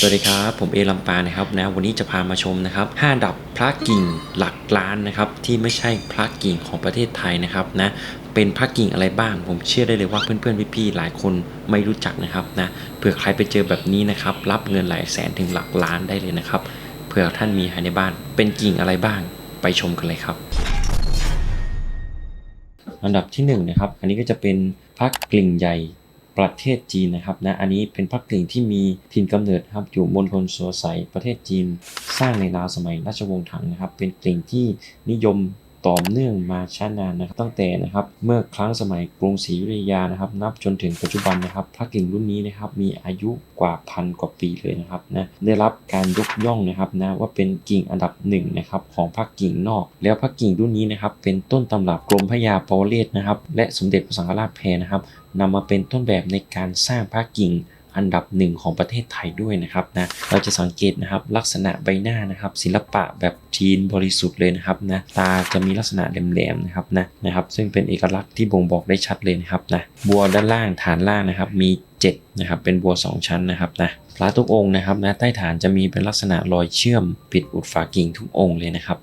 สวัสดีครับ ผมเอลำปานะครับนะวันนี้จะพามาชมนะครับ5ดับพระกิ่งหลักล้านนะครับที่ไม่ใช่พระกิ่งของประเทศไทยนะครับนะเป็นพระกิ่งอะไรบ้าง ผมเชื่อได้เลยว่าเพื่อนๆพี่ๆหลายคนไม่รู้จักนะครับนะเผื่อใครไปเจอแบบนี้นะครับรับเงินหลายแสนถึงหลักล้านได้เลยนะครับเผื่อท่านมีภายในบ้าน เป็นกิ่งอะไรบ้างไปชมกันเลยครับอันดับที่1นงนะครับอันนี้ก็จะเป็นพระกลิ่งใหญ่ ประเทศจีนนะครับนะอันนี้เป็นพระกลิ่งที่มีถิ่นกำเนิดครับอยู่มณฑลสัวไสประเทศจีน สร้างในราวสมัยราชวงศ์ถังนะครับ เป็นกลิ่งที่นิยม ต่อเนื่องมาช้านานนะครับตั้งแต่นะครับเมื่อครั้งสมัยกรุงศรีอยุธยานะครับ นับจนถึงปัจจุบันนะครับพระกิ่งรุ่นนี้นะครับมีอายุกว่าพันกว่าปีเลยนะครับนะได้รับการยกย่องนะครับนะว่าเป็นกิ่งอันดับหนึ่งนะครับของพระกิ่งนอก แล้วพระกิ่งรุ่นนี้นะครับเป็นต้นตำรับกรมพระยาปวเรศนะครับและสมเด็จพระสังฆราชแพรนะครับนำมาเป็นต้นแบบในการสร้างพระกิ่ง อันดับหนึ่งของประเทศไทยด้วยนะครับนะเราจะสังเกตนะครับลักษณะใบหน้านะครับ ศิลปะแบบจีนบริสุทธิ์เลยนะครับนะตาจะมีลักษณะแหลมๆนะครับนะนะครับ ซึ่งเป็นเอกลักษณ์ที่บ่งบอกได้ชัดเลยนะครับนะบัวด้านล่างฐานล่างนะครับมี7นะครับเป็นบัว 2 ชั้นนะครับนะพระทุกองค์นะครับนะใต้ฐานจะมีเป็นลักษณะรอยเชื่อม ปิดอุดฝากิ่งทุกองค์เลยนะครับ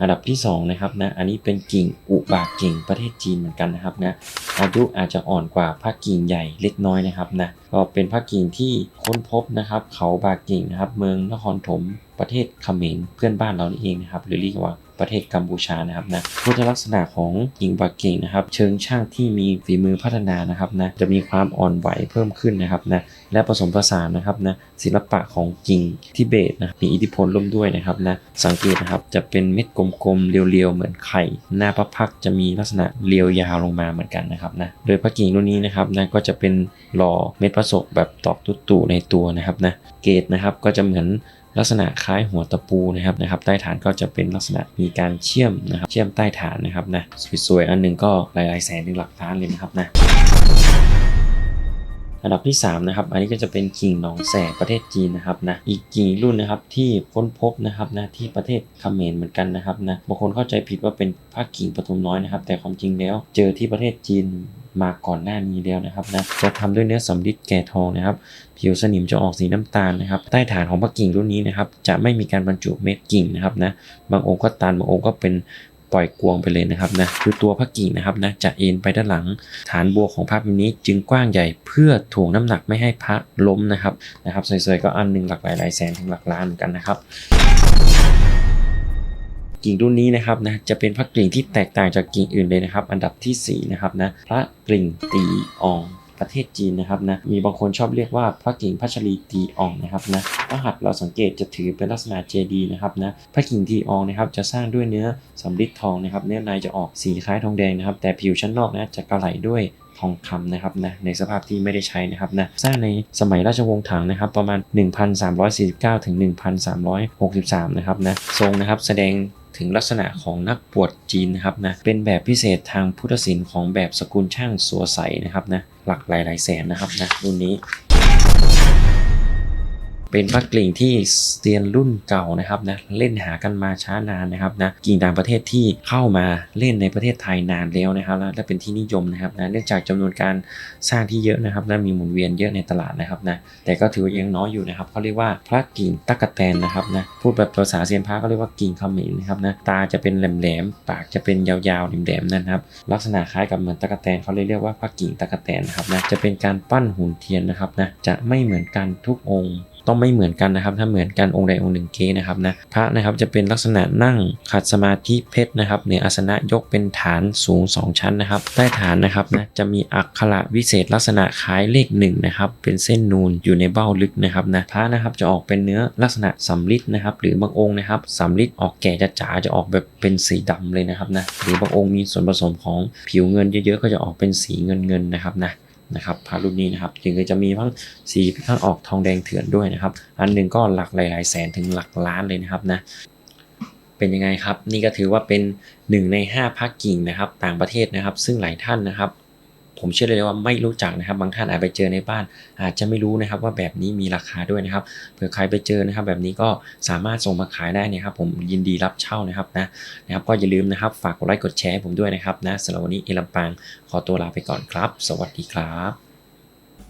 อันดับที่2นะครับนะอันนี้เป็นกิ่งอุบากกิ่งประเทศจีนเหมือนกันนะครับนะอายุอาจจะอ่อนกว่าพระกิ่งใหญ่เล็กน้อยนะครับนะก็เป็นพระกิ่งที่ค้นพบนะครับ เขาบากกิ่งนะครับ เมืองนครถมประเทศเขมรเพื่อนบ้านเรานี่เองนะครับหรือเรียกว่า ประเทศกัมพูชานะครับนะพุทธลักษณะของกิ่งบากกิ่งนะครับเชิงช่างที่มีฝีมือพัฒนานะครับนะจะมีความอ่อนไหวเพิ่มขึ้นนะครับนะและผสมผสานนะครับนะศิลปะของกิ่งทิเบตนะมีอิทธิพลร่วมด้วยนะครับนะสังเกตนะครับจะเป็นเม็ดกลมๆเรียวๆเหมือนไข่หน้าพระพักจะมีลักษณะเรียวยาวลงมาเหมือนกันนะครับนะโดยพระกิ่งรุ่นนี้นะครับนะก็จะเป็นหล่อเม็ดพระศกแบบตอกตุ่ๆในตัวนะครับนะเกตนะครับก็จะเหมือน ลักษณะคล้ายหัวตะปูนะครับนะครับ ใต้ฐานก็จะเป็นลักษณะมีการเชื่อมนะครับ เชื่อมใต้ฐานนะครับนะสวยๆอันหนึงก็หลายๆแสนถึงหลักล้านเลยนะครับนะ อันดับที่3นะครับอันนี้ก็จะเป็นกิ่งหนองแสประเทศจีนนะครับนะอีกกิ่งรุ่นนะครับที่ค้นพบนะครับนะที่ประเทศเขมรเหมือนกันนะครับนะบางคนเข้าใจผิดว่าเป็นพระกิ่งปทุมน้อยนะครับ แต่ความจริงแล้วเจอที่ประเทศจีนมาก่อนหน้านี้แล้วนะครับนะจะทำด้วยเนื้อสำริดแก่ทองนะครับ ผิวสนิมจะออกสีน้ำตาลนะครับ ใต้ฐานของพระกิ่งรุ่นนี้นะครับ จะไม่มีการบรรจุเม็ดกิ่งนะครับนะ บางองค์ก็ตันบางองค์ก็เป็น ปล่อยกวงไปเลยนะครับนะคือตัวพระกิ่งนะครับนะจะเอ็นไปด้านหลัง ฐานบัวของพระพิมพ์นี้จึงกว้างใหญ่เพื่อถ่วงน้ำหนักไม่ให้พระล้มนะครับนะครับสวยๆก็อันหนึ่งหลักหลายหลายแสนถึงหลักล้านเหมือนกันนะครับกิ่งรุ่นนี้นะครับนะจะเป็นพระกิ่งที่แตกต่างจากกิ่งอื่นเลยนะครับ อันดับทีสี่4นะครับนะพระกิ่งตีออง ประเทศจีนนะครับนะมีบางคนชอบเรียกว่าพระกิ่งพัชรีตีอองนะครับนะพระหัตถ์เราสังเกตจะถือเป็นลักษณะเจดีนะครับนะพระกิ่งตีอองนะครับจะสร้างด้วยเนื้อสำริดทองนะครับเนื้อในจะออกสีคล้ายทองแดงนะครับ แต่ผิวชั้นนอกนะจะกระไหลด้วยทองคำนะครับนะในสภาพที่ไม่ได้ใช้นะครับนะสร้างในสมัยราชวงศ์ถังนะครับประมาณ 1349 ถึง 1363 นะครับนะทรงนะครับแสดง ถึงลักษณะของนักบวชจีนนะครับนะเป็นแบบพิเศษทางพุทธศิลป์ของแบบสกุลช่างสัวใสนะครับนะหลักหลายหลายๆแสนนะครับนะรุ่นนี้ เป็นพระกลิ่งที่เซียนรุ่นเก่านะครับนะเล่นหากันมาช้านานนะครับนะกิ่งต่างประเทศที่เข้ามาเล่นในประเทศไทยนานแล้วนะครับและเป็นที่นิยมนะครับนะเนื่องจากจำนวนการสร้างที่เยอะนะครับและมีหมุนเวียนเยอะในตลาดนะครับนะแต่ก็ถือว่ายังน้อยอยู่นะครับเขาเรียกว่าพระกิ่งตะกะแตนนะครับนะพูดแบบภาษาเซียนพระก็เรียกว่ากิ่งขมรนะครับนะตาจะเป็นแหลมๆปากจะเป็นยาวๆแหลมๆนะครับลักษณะคล้ายกับเหมือนตะกะแตนเขาเลยเรียกว่าพระกิ่งตะกะแตนนะครับนะจะเป็นการปั้นหุ่นเทียนนะครับนะจะไม่เหมือนกันทุกองค์ ต้องไม่เหมือนกันนะครับ ถ้าเหมือนกันองค์ใดองค์หนึ่งเกนะครับนะพระนะครับจะเป็นลักษณะนั่งขัดสมาธิเพชรนะครับเหนืออาสนะยกเป็นฐานสูง 2 ชั้นนะครับ ใต้ฐานนะครับนะจะมีอักขระวิเศษลักษณะคล้ายเลขหนึ่งนะครับเป็นเส้นนูนอยู่ในเบ้าลึกนะครับนะพระนะครับจะออกเป็นเนื้อลักษณะสำริดนะครับหรือบางองค์นะครับสำริดออกแก่จะจ๋าจะออกแบบเป็นสีดำเลยนะครับนะหรือบางองค์มีส่วนผสมของผิวเงินเยอะๆก็จะออกเป็นสีเงินเงินๆนะครับนะ นะครับพระรุ่นนี้นะครับจึงจะมีทั้งสีทั้งออกทองแดงเถื่อนด้วยนะครับ อันหนึ่งก็หลักหลายๆแสนถึงหลักล้านเลยนะครับนะเป็นยังไงครับ นี่ก็ถือว่าเป็นหนึ่งใน 5พักกิ่งนะครับ ต่างประเทศนะครับ ซึ่งหลายท่านนะครับ ผมเชื่อเลยว่าไม่รู้จักนะครับ บางท่านอาจไปเจอในบ้าน อาจจะไม่รู้นะครับว่าแบบนี้มีราคาด้วยนะครับ เผื่อใครไปเจอนะครับ แบบนี้ก็สามารถส่งมาขายได้นะครับผมยินดีรับเช่านะครับนะนะครับ ก็อย่าลืมนะครับ ฝากกดไลค์กดแชร์ผมด้วยนะครับนะสำหรับวันนี้เอลัมปังขอตัวลาไปก่อนครับ สวัสดีครับ